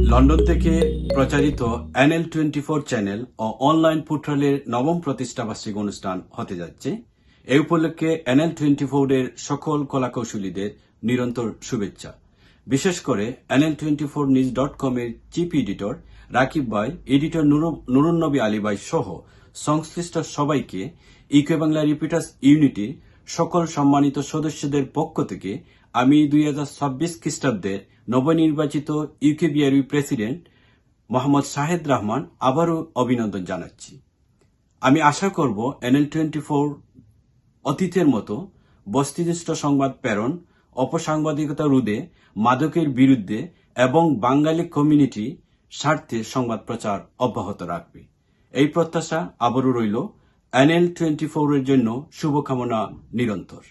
London থেকে প্রচারিত NL twenty four channel ও অনলাইন পোর্টালের নবম প্রতিষ্ঠাবার্ষিক অনুষ্ঠান হতে যাচ্ছে। এই উপলক্ষে এনএল টোয়েন্টি এর সকল কলাকৌশলীদের নিরন্তর শুভেচ্ছা। বিশেষ করে NL twenty four news dot com এর চিফ এডিটর রাকিব ভাই, এডিটর নুরুন্নবী আলী ভাই সহ সংশ্লিষ্ট সবাইকে ইকো বাংলা রিপিটার্স ইউনিটি সকল সম্মানিত সদস্যদের পক্ষ থেকে আমি দুই হাজার ছাব্বিশ খ্রিস্টাব্দের নবনির্বাচিত ইউকেবিআরবি প্রেসিডেন্ট মোহাম্মদ শাহেদ রহমান আবারও অভিনন্দন জানাচ্ছি। আমি আশা করব এনএল টোয়েন্টি ফোর অতীতের মতো বস্তুনিষ্ঠ সংবাদ প্রেরণ, অপসাংবাদিকতা রোধে মাদকের বিরুদ্ধে এবং বাঙালি কমিউনিটি স্বার্থে সংবাদ প্রচার অব্যাহত রাখবে। এই প্রত্যাশা আবারও রইল। এনএল টোয়েন্টি ফোরের জন্য শুভকামনা নিরন্তর।